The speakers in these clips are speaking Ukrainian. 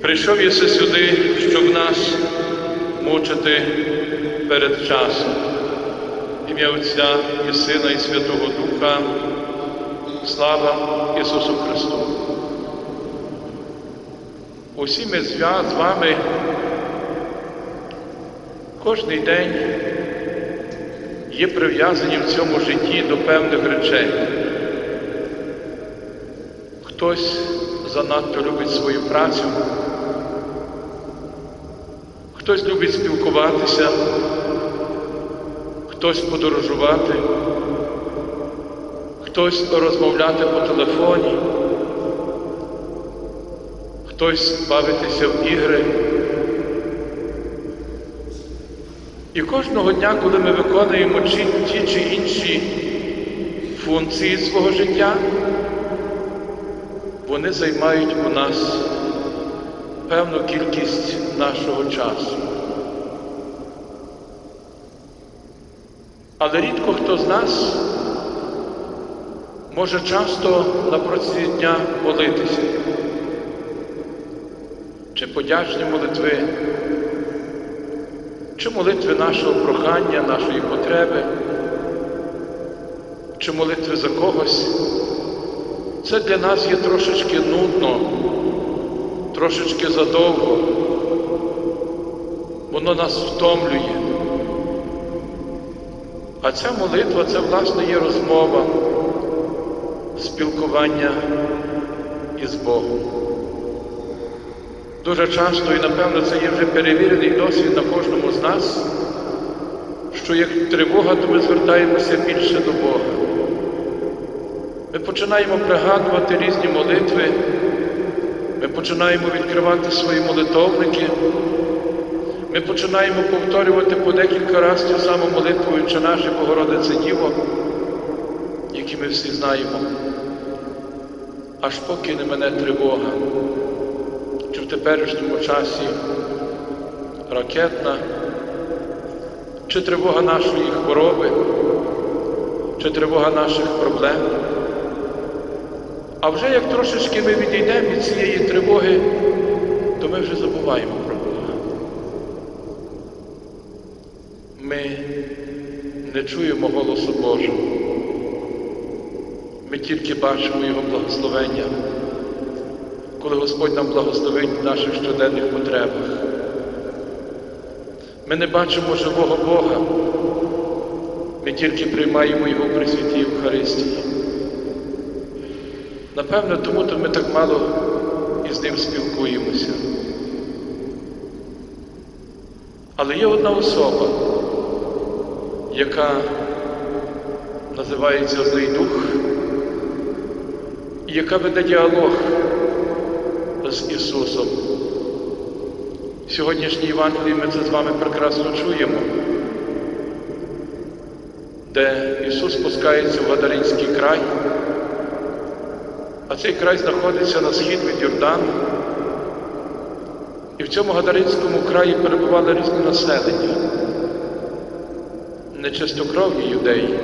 Прийшов єси сюди, щоб нас мучити перед часом. Ім'я Отця і Сина, і Святого Духа. Слава Ісусу Христу. Усі ми з вами кожний день є прив'язані в цьому житті до певних речей. Хтось занадто любить свою працю, хтось любить спілкуватися, хтось подорожувати, хтось розмовляти по телефоні, хтось бавитися в ігри. І кожного дня, коли ми виконуємо ті чи інші функції свого життя, вони займають у нас певну кількість нашого часу. Але рідко хто з нас може часто на протязі дня молитися, чи подячні молитви, чи молитви нашого прохання, нашої потреби, чи молитви за когось. Це для нас є трошечки нудно, трошечки задовго. Воно нас втомлює. А ця молитва це, власне, є розмова, спілкування із Богом. Дуже часто, і напевно, це є вже перевірений досвід на кожному з нас, що як тривога, то ми звертаємося більше до Бога. Ми починаємо пригадувати різні молитви, ми починаємо відкривати свої молитовники, ми починаємо повторювати по декілька разів цю саму молитву чи наше Богородице Діво, які ми всі знаємо, аж поки не мене тривога, чи в теперішньому часі ракетна, чи тривога нашої хвороби, чи тривога наших проблем. А вже як трошечки ми відійдемо від цієї тривоги, то ми вже забуваємо про Бога. Ми не чуємо голосу Божого. Ми тільки бачимо Його благословення, коли Господь нам благословить в наших щоденних потребах. Ми не бачимо живого Бога. Ми тільки приймаємо Його при святій Євхаристії. Напевно, тому то ми так мало із ним спілкуємося. Але є одна особа, яка називається Злий Дух, і яка веде діалог з Ісусом. В сьогоднішній Євангелії ми це з вами прекрасно чуємо, де Ісус спускається в Гадаринський край. А цей край знаходиться на схід від Йордану. І в цьому Гадаринському краї перебували різне населення. Нечистокровні юдеї,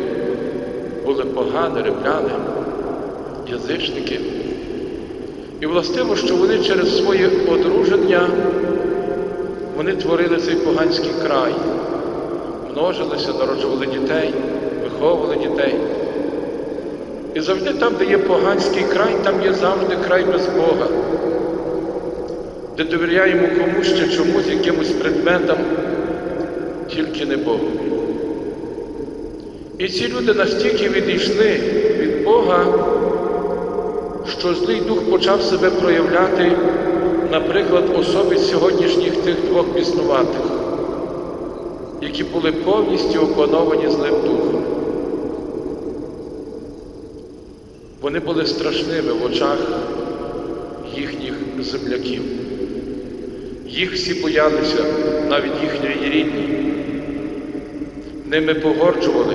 були погані, римляни, язичники. І властиво, що вони через своє одруження вони творили цей поганський край, множилися, народжували дітей, виховували дітей. І завжди там, де є поганський край, там є завжди край без Бога, де довіряємо комусь ще чомусь, якимось предметам, тільки не Богу. І ці люди настільки відійшли від Бога, що злий дух почав себе проявляти, наприклад, особі сьогоднішніх тих двох піснуватих, які були повністю опановані злим духом. Вони були страшними в очах їхніх земляків. Їх всі боялися, навіть їхньої рідні. Ними погорджували.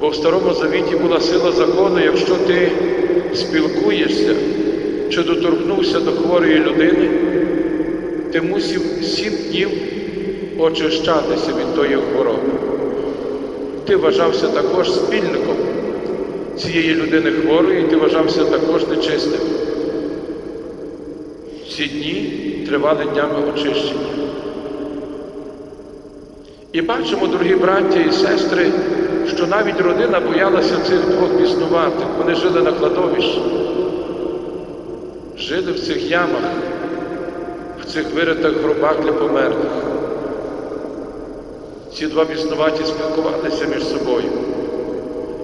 Бо в Старому Завіті була сила закону, якщо ти спілкуєшся чи доторкнувся до хворої людини, ти мусив сім днів очищатися від тої хвороби. Ти вважався також спільником цієї людини хворої, ти вважався також нечистим. Ці дні тривали днями очищення. І бачимо, дорогі браття і сестри, що навіть родина боялася цих двох біснуватих. Вони жили на кладовищі, жили в цих ямах, в цих виритих гробах для померлих. Ці два біснуваті спілкувалися між собою,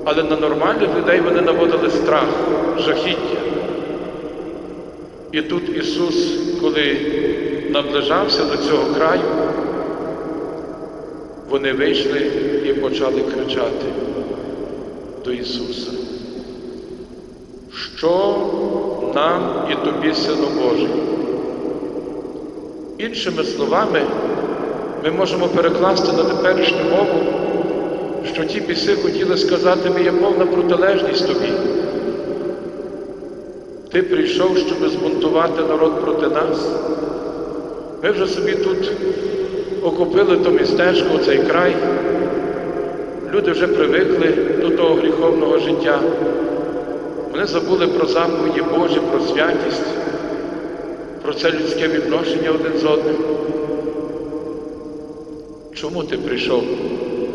але на нормальних людей вони наводили страх, жахіття. І тут Ісус, коли наближався до цього краю, вони вийшли і почали кричати до Ісуса. Що нам і тобі, Сину Божий? Іншими словами, ми можемо перекласти на теперішню мову, що ті біси хотіли сказати, ми є повна протилежність тобі. Ти прийшов, щоб збунтувати народ проти нас. Ми вже собі тут окупили то містечко, цей край. Люди вже привикли до того гріховного життя. Вони забули про заповіді Божі, про святість, про це людське відношення один з одним. Чому ти прийшов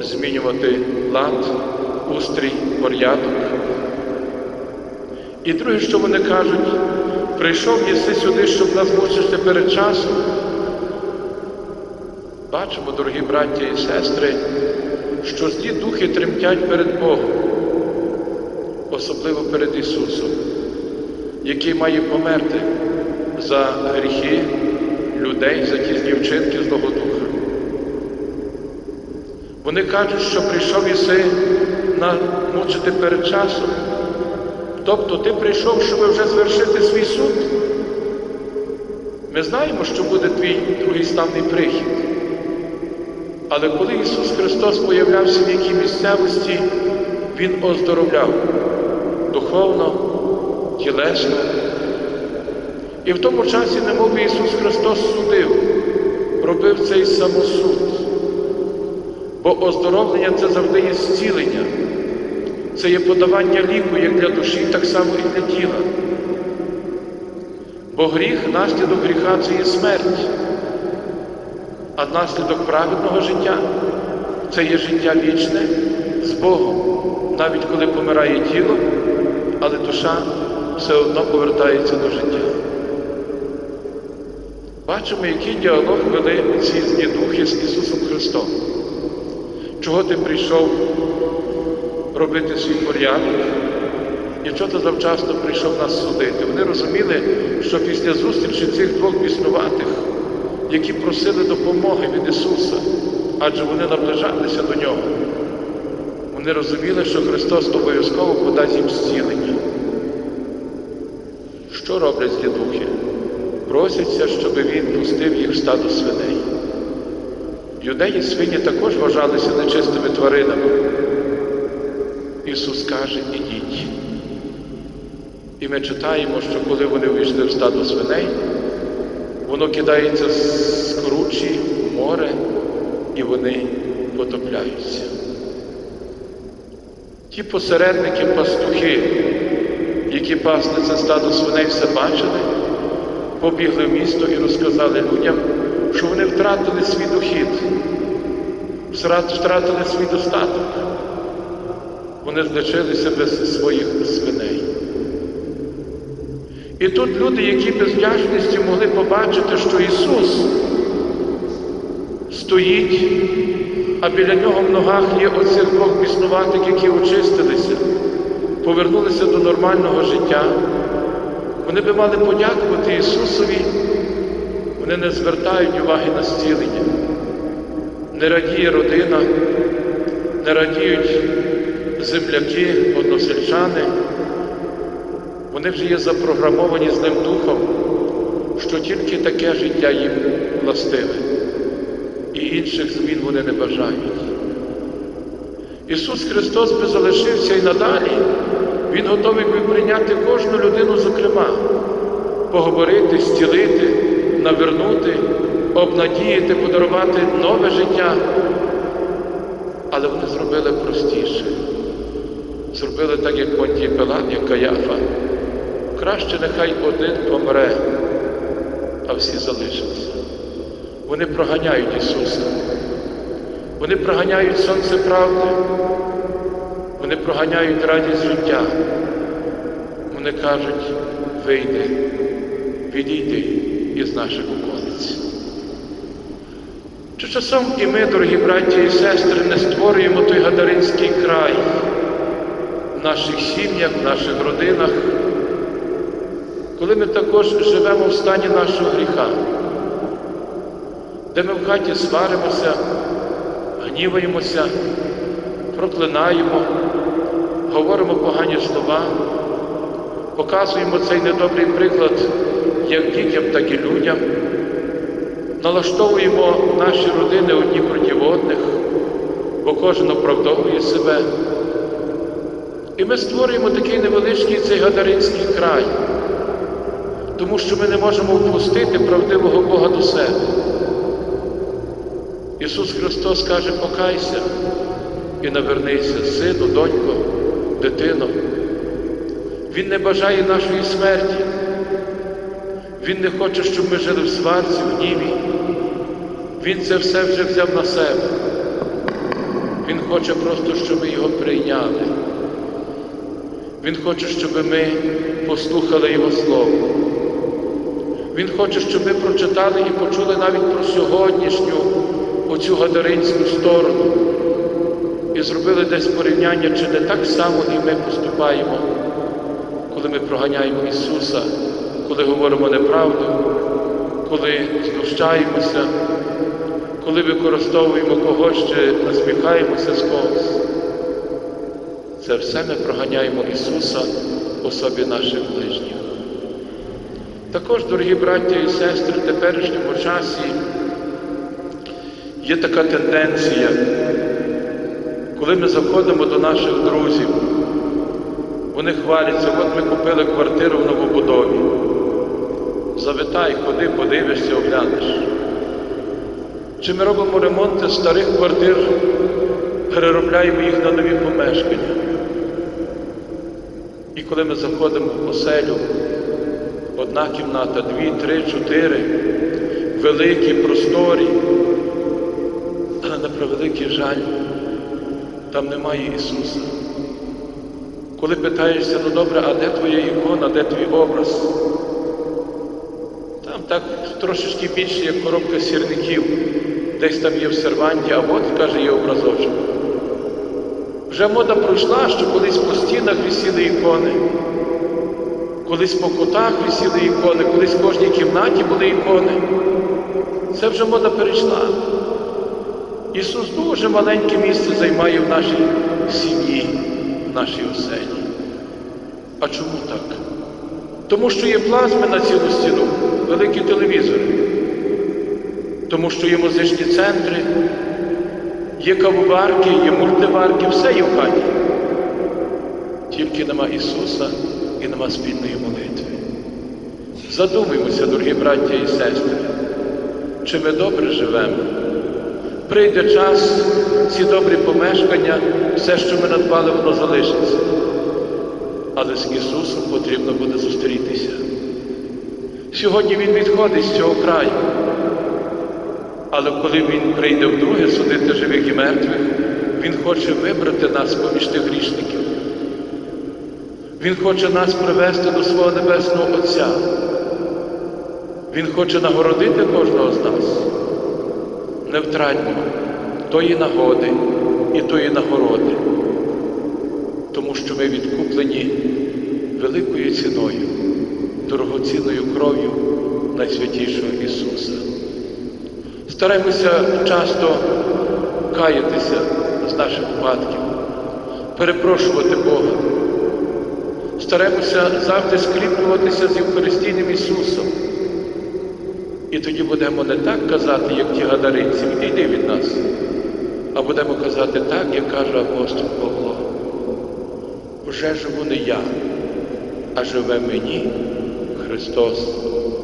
змінювати лад, устрій, порядок? І друге, що вони кажуть, прийшов єси сюди, щоб нас мучити перед часом. Бачимо, дорогі браття і сестри, що злі духи тремтять перед Богом, особливо перед Ісусом, який має померти за гріхи людей, за ті злі вчинки Злого Духа. Вони кажуть, що прийшов на мучити перед часом. Тобто ти прийшов, щоб вже звершити свій суд. Ми знаємо, що буде твій другий славний прихід. Але коли Ісус Христос появлявся в якій місцевості, Він оздоровляв духовно, тілесно. І в тому часі, немов Ісус Христос судив, робив цей самосуд. Бо оздоровлення це завжди є зцілення. Це є подавання ліку як для душі, так само і для тіла. Бо гріх, наслідок гріха це є смерть, а наслідок праведного життя це є життя вічне з Богом, навіть коли помирає тіло, але душа все одно повертається до життя. Бачимо, який діалог вели ці злі духи з Ісусом Христом. Чого ти прийшов робити свій порядок, і що ти завчасно прийшов нас судити. Вони розуміли, що після зустрічі цих двох біснуватих, які просили допомоги від Ісуса, адже вони наближалися до Нього, вони розуміли, що Христос обов'язково подасть їм зцілення. Що роблять злі духи? Просяться, щоб він пустив їх в стадо свиней. Юдеї свині також вважалися нечистими тваринами. Ісус каже, ідіть. І ми читаємо, що коли вони вийшли в стадо свиней, воно кидається з кручі в море, і вони потопляються. Ті посередники, пастухи, які пасли це стадо свиней, все бачили, побігли в місто і розказали людям, що вони втратили свій дохід, втратили свій достаток. Вони злечилися без своїх свиней. І тут люди, які без вдячності могли побачити, що Ісус стоїть, а біля нього в ногах є оцих двох біснуватих, які очистилися, повернулися до нормального життя. Вони би мали подякувати Ісусові, вони не звертають уваги на зцілення. Не радіє родина, не радіють земляки, односельчани. Вони вже є запрограмовані злим духом, що тільки таке життя їм властиве, і інших змін вони не бажають. Ісус Христос би залишився і надалі, Він готовий би прийняти кожну людину, зокрема, поговорити, зцілити, навернути, обнадіяти, подарувати нове життя. Але вони зробили простіше. Зробили так, як Понтій Пилат, як Каяфа. Краще нехай один помре, а всі залишилися. Вони проганяють Ісуса. Вони проганяють сонце правди. Вони проганяють радість життя. Вони кажуть, вийди, відійди із наших околиць. Чи часом і ми, дорогі браті і сестри, не створюємо той гадаринський край в наших сім'ях, в наших родинах, коли ми також живемо в стані нашого гріха, де ми в хаті сваримося, гніваємося, проклинаємо, говоримо погані слова, показуємо цей недобрий приклад як дітям, так і людям, налаштовуємо наші родини одні проти одних, бо кожен оправдовує себе. І ми створюємо такий невеличкий цей гадаринський край, тому що ми не можемо впустити правдивого Бога до себе. Ісус Христос каже, покайся і навернися, сину, донько, дитино. Він не бажає нашої смерті. Він не хоче, щоб ми жили в сварці, в гніві. Він це все вже взяв на себе. Він хоче просто, щоб ми його прийняли. Він хоче, щоб ми послухали Його Слово. Він хоче, щоб ми прочитали і почули навіть про сьогоднішню оцю гадаринську сторону і зробили десь порівняння, чи не так само і ми поступаємо, коли ми проганяємо Ісуса, коли говоримо неправду, коли знущаємося, коли використовуємо когось чи насміхаємося з когось. Це все ми проганяємо Ісуса в особі наших ближніх. Також, дорогі браття і сестри, в теперішньому часі є така тенденція, коли ми заходимо до наших друзів, вони хваляться, от ми купили квартиру в новобудові. Завитай, ходи, подивишся, оглянеш. Чи ми робимо ремонти старих квартир, переробляємо їх на нові помешкання. І коли ми заходимо в оселю, одна кімната, дві, три, чотири, великі, просторі, але на превеликий жаль, там немає Ісуса. Коли питаєшся, ну добре, а де твоя ікона, де твій образ? Так трошечки більше, як коробка сірників, десь там є в серванті, а от, каже, є образочок. Вже мода пройшла, що колись по стінах висіли ікони, колись по кутах висіли ікони, колись в кожній кімнаті були ікони. Це вже мода перейшла. Ісус дуже маленьке місце займає в нашій сім'ї, в нашій оселі. А чому так? Тому що є плазми на цілу стіну, великі телевізори, тому що є музичні центри, є кавоварки, є мультиварки, все є в хаті. Тільки нема Ісуса і нема спільної молитви. Задумаймося, дорогі браття і сестри, чи ми добре живемо. Прийде час, ці добрі помешкання, все, що ми надбали, воно залишиться. Але з Ісусом потрібно буде зустрітися. Сьогодні Він відходить з цього краю. Але коли Він прийде вдруге судити живих і мертвих, Він хоче вибрати нас поміж тих грішників. Він хоче нас привести до свого Небесного Отця. Він хоче нагородити кожного з нас. Не втратьмо тої нагоди і тої нагороди, тому що ми відкуплені великою ціною, дорогоцінною кров'ю найсвятішого Ісуса. Стараємося часто каятися з наших випадків, перепрошувати Бога. Стараємося завжди скріплюватися з Євхаристійним Ісусом. І тоді будемо не так казати, як ті гадаринці, відійди від нас, а будемо казати так, як каже апостол Павло. Вже живу не я, а живе мені Христос.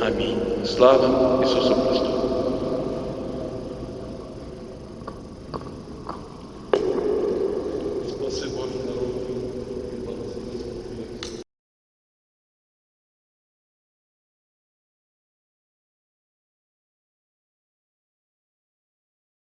Амінь. Слава Ісусу Христу!